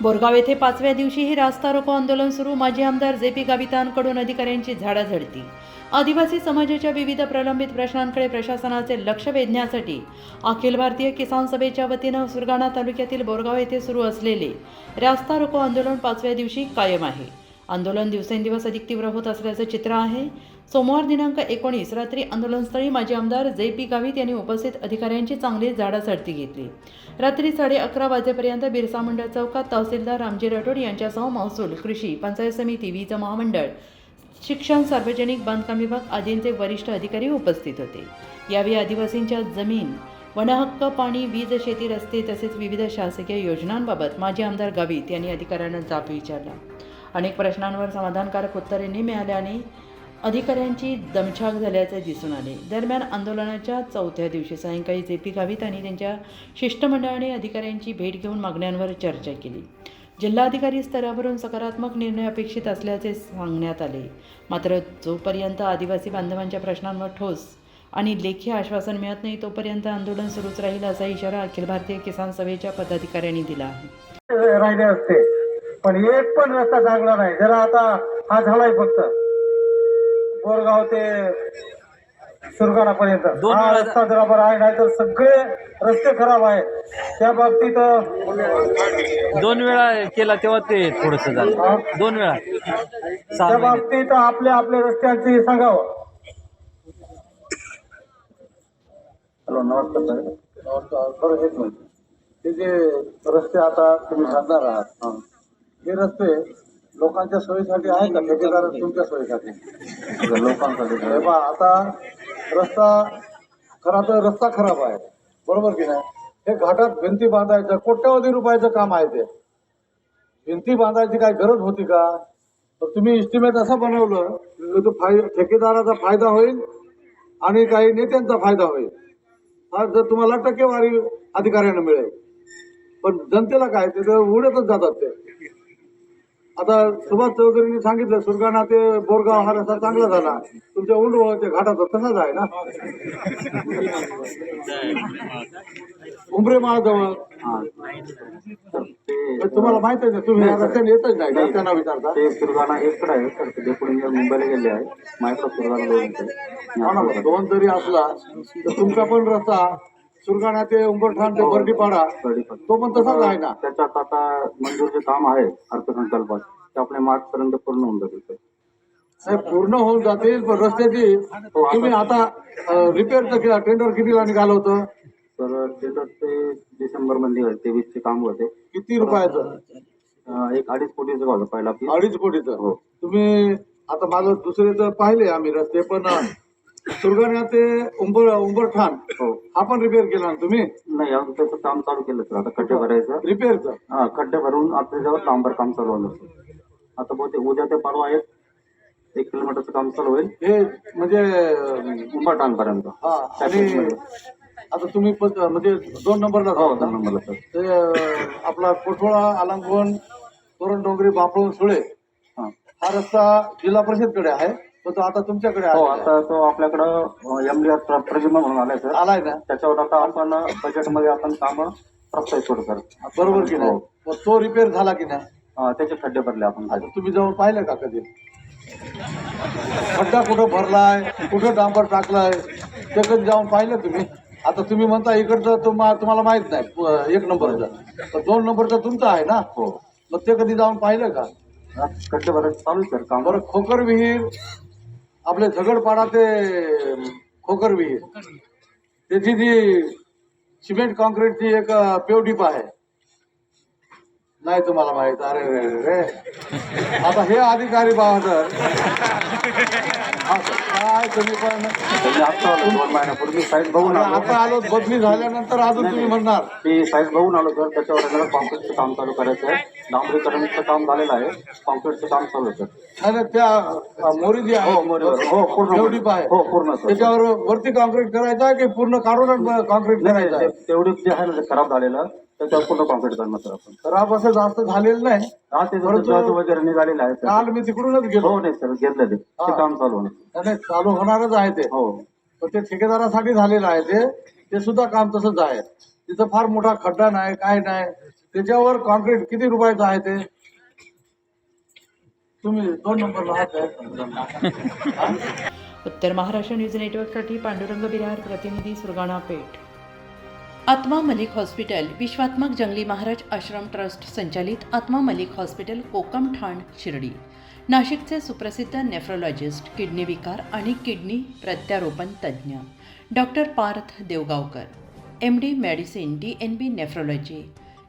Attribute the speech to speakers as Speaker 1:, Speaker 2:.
Speaker 1: बोरगाव येथे पाचव्या दिवशीही रास्ता रोको आंदोलन सुरू. माजी आमदार जे पी गावितांकडून अधिकाऱ्यांची झाडाझडती आदिवासी समाजाच्या विविध प्रलंबित प्रश्नांकडे प्रशासनाचे लक्ष वेधण्यासाठी अखिल भारतीय किसान सभेच्या वतीनं सुरगाणा तालुक्यातील बोरगाव येथे सुरू असलेले रास्ता रोको आंदोलन पाचव्या दिवशी कायम आहे. आंदोलन दिवसेंदिवस अधिक तीव्र होत असल्याचं चित्र आहे. सोमवार दिनांक एकोणीस रात्री आंदोलनस्थळी माजी आमदार जे पी गावित यांनी उपस्थित अधिकाऱ्यांची चांगली झाडाझडती घेतली. रात्री साडे अकरा वाजेपर्यंत बिरसा मंडळ चौकात तहसीलदार रामजी राठोड यांच्यासह महसूल कृषी पंचायत समिती वीज महामंडळ शिक्षण सार्वजनिक बांधकाम विभाग आदींचे वरिष्ठ अधिकारी उपस्थित होते. यावेळी आदिवासींच्या जमीन वनहक्क पाणी वीज शेती रस्ते तसेच विविध शासकीय योजनांबाबत माजी आमदार गावित यांनी अधिकाऱ्यांना जाब विचारला. अनेक प्रश्नांवर समाधानकारक उत्तरे न मिळाल्याने अधिकाऱ्यांची दमछाक झाल्याचे दिसून आले. दरम्यान आंदोलनाच्या चौथ्या दिवशी सायंकाळी जे पी गावित आणि त्यांच्या शिष्टमंडळाने अधिकाऱ्यांची भेट घेऊन मागण्यांवर चर्चा केली. जिल्हाधिकारी स्तरावरून सकारात्मक निर्णय अपेक्षित असल्याचे सांगण्यात आले. मात्र जोपर्यंत आदिवासी बांधवांच्या प्रश्नांवर ठोस आणि लेखी आश्वासन मिळत नाही तोपर्यंत आंदोलन सुरूच राहील असा इशारा अखिल भारतीय किसान सभेच्या पदाधिकाऱ्यांनी दिला आहे.
Speaker 2: राहिले असते. पण एक पण रस्ता चांगला नाही. जरा आता हा झालाय फक्त. बोरगाव ते सुरगाणापर्यंत.
Speaker 3: दोन
Speaker 2: हा रस्ता जरा बरा आहे नाही तर सगळे रस्ते खराब आहेत. त्या बाबतीत
Speaker 3: दोन वेळा केला तेव्हा ते थोडस झालं. दोन वेळा. सहा
Speaker 2: त्या
Speaker 3: महिने.
Speaker 2: बाबतीत आपल्या आपल्या रस्त्यांची सांगावं. हॅलो नमस्कार साहेब नमस्कार. बरं एक मिनिट. हे जे रस्ते आता तुम्ही घालणार आहात हे रस्ते लोकांच्या सोयीसाठी आहे का? ठेकेदार तुमच्या सोयीसाठी? लोकांसाठी पहा, आता रस्ता खरा तर रस्ता खराब आहे. बरोबर की नाही? हे घाटात भिंती बांधायचं कोट्यवधी रुपयाचं काम आहे ते. भिंती बांधायची काय गरज होती का? तर तुम्ही इस्टिमेट असं बनवलं की तो फाय ठेकेदाराचा फायदा होईल आणि काही नेत्यांचा फायदा होईल. हा जर तुम्हाला टक्केवारी अधिकाऱ्यांना मिळेल. पण जनतेला काय ते उडतच जातात ते. आता सुभाष चौधरींनी सांगितलं सुरगाणा ते बोरगाव हा रस्ता चांगला झाला. तुमच्या उंडवळच्या घाटाचा तसाच आहे ना? उमरे माळजवळ तुम्हाला माहीत आहे ना तुम्ही रस्त्याने येतच नाही? त्यांना विचारता.
Speaker 4: ते सुरगाणा एककडे आहे तर ते पुढे मुंबईला गेले आहे मायक्रो सुरगाणा दोन
Speaker 2: दोन जरी असला तर तुमचा पण रस्ता सुरगाणा ते उंबरठाण ते बर्डीपाडा तो पण तसाच आहे ना?
Speaker 4: त्याच्यात आता मंजूर जे काम आहे अर्थसंकल्पात ते आपल्या मार्च पर्यंत पूर्ण होऊन जातील.
Speaker 2: साहेब पूर्ण होऊन जातील पण रस्त्याची तुम्ही आता रिपेअरचं टेंडर कितीला निघालं होतं?
Speaker 4: तर टेंडर ते डिसेंबरमध्ये तेवीसचे काम होते.
Speaker 2: किती रुपयाचं?
Speaker 4: एक अडीच कोटीचं होतं पहिला.
Speaker 2: अडीच कोटीचं?
Speaker 4: हो.
Speaker 2: तुम्ही आता माझं दुसरे तर पाहिले आम्ही रस्ते पण सुरगाणा ते उंबर उंबरठाण
Speaker 4: हो.
Speaker 2: हा पण रिपेअर केला ना तुम्ही?
Speaker 4: नाही अजून त्याचं काम चालू केलं सर आता खड्डे भरायचं.
Speaker 2: रिपेअरचं
Speaker 4: हा खड्डे भरून आता त्याच्यावर डांबर काम चालू होणार sir. आता बहुतेक उद्या ते परवा एक एक किलोमीटरचं काम चालू होईल.
Speaker 2: हे म्हणजे अं,
Speaker 4: उंबरठाणपर्यंत
Speaker 2: हा आणि आता तुम्ही म्हणजे दोन नंबरला
Speaker 4: हो
Speaker 2: जाता.
Speaker 4: दोन नंबरला सर
Speaker 2: ते अं, आपला कोठोळा अलंगवण तोरण डोंगरी बापळून सुळे
Speaker 4: हा.
Speaker 2: हा रस्ता जिल्हा परिषदकडे आहे. पण तो आता तुमच्याकडे
Speaker 4: हो
Speaker 2: आलेला आहे.
Speaker 4: आता तो आपल्याकडं एमडीआर प्रजिमा म्हणून आलाय सर.
Speaker 2: आलाय ना
Speaker 4: त्याच्यावर आता आपण बजेटमध्ये आपण काम प्रस्तावित करू सर.
Speaker 2: बरोबर की नाही? मग तो रिपेअर झाला की नाही?
Speaker 4: अं, त्याचे खड्डे भरले आपण खाली.
Speaker 2: तुम्ही जाऊन पाहिलं का कधी? खड्डा कुठं भरलाय कुठं डांबर टाकलाय ते कधी जाऊन पाहिलं तुम्ही? आता तुम्ही म्हणता इकडचं तुम्हा तुम्हाला माहीत नाही प- एक नंबरचं. तर दोन नंबरचं तुमचं आहे ना?
Speaker 4: हो.
Speaker 2: मग ते कधी जाऊन पाहिलं का?
Speaker 4: हा, खड्डे भरायचं चालू आहे सर काम.
Speaker 2: बरं खोकर विहीर आपले झगडपाडा ते खोकर विहीर त्याची जी सिमेंट कॉन्क्रीटची एक पेवडीप आहे. नाही तुम्हाला माहीत. अरे रे रे. आता हे अधिकारी बहादर काय तुम्ही पण
Speaker 4: दोन महिन्यापूर्वी. साईट बघून आलो
Speaker 2: आता आलो. बदली झाल्यानंतर अजून तुम्ही म्हणणार.
Speaker 4: ती साईट बघून आलो सर. त्याच्यावर कॉन्क्रीटचं काम चालू करायचं आहे. डांबरीकरणचं काम झालेलं आहे. कॉन्क्रीटचं काम चालू आहे सर.
Speaker 2: आणि त्या मोरी जी आहे
Speaker 4: हो मोरीवर हो पूर्ण
Speaker 2: आहे
Speaker 4: हो पूर्ण सर.
Speaker 2: त्याच्यावर वरती कॉन्क्रीट करायचं आहे की पूर्ण काढून कॉन्क्रीट
Speaker 4: नाही,
Speaker 2: करायचं
Speaker 4: नाही,
Speaker 2: आहे?
Speaker 4: ते- तेवढं जे आहे ना ते खराब झालेलं. त्याच्यावर पूर्ण कॉन्क्रीट करणार सर आपण.
Speaker 2: खराब असं जास्त झालेलं नाही.
Speaker 4: हा ते
Speaker 2: परंतु-
Speaker 4: जहाज वगैरे निघालेलं आहे सर.
Speaker 2: काल मी तिकडूनच गेलो.
Speaker 4: हो नाही सर घेतलं ते. ते काम चालू होणार
Speaker 2: आणि चालू होणारच आहे ते.
Speaker 4: हो.
Speaker 2: पण ते ठेकेदारासाठी झालेलं आहे ते. ते सुद्धा काम तसंच आहे. तिथं फार मोठा खड्डा नाही काय नाही. त्याच्यावर कॉन्क्रीट किती रुपयाचं आहे ते? तुम्ही दोन काय?
Speaker 1: उत्तर महाराष्ट्र न्यूज नेटवर्कसाठी पांडुरंग बिरार प्रतिनिधी सुरगाणा पेठ. आत्मा मलिक हॉस्पिटल विश्वात्मक जंगली महाराज आश्रम ट्रस्ट संचालित आत्मा मलिक हॉस्पिटल कोकम ठाण शिर्डी. नाशिकचे सुप्रसिद्ध नेफ्रोलॉजिस्ट किडनी विकार आणि किडनी प्रत्यारोपण तज्ज्ञ. Doctor Parth Devgaonkar M D medicine D N B nephrology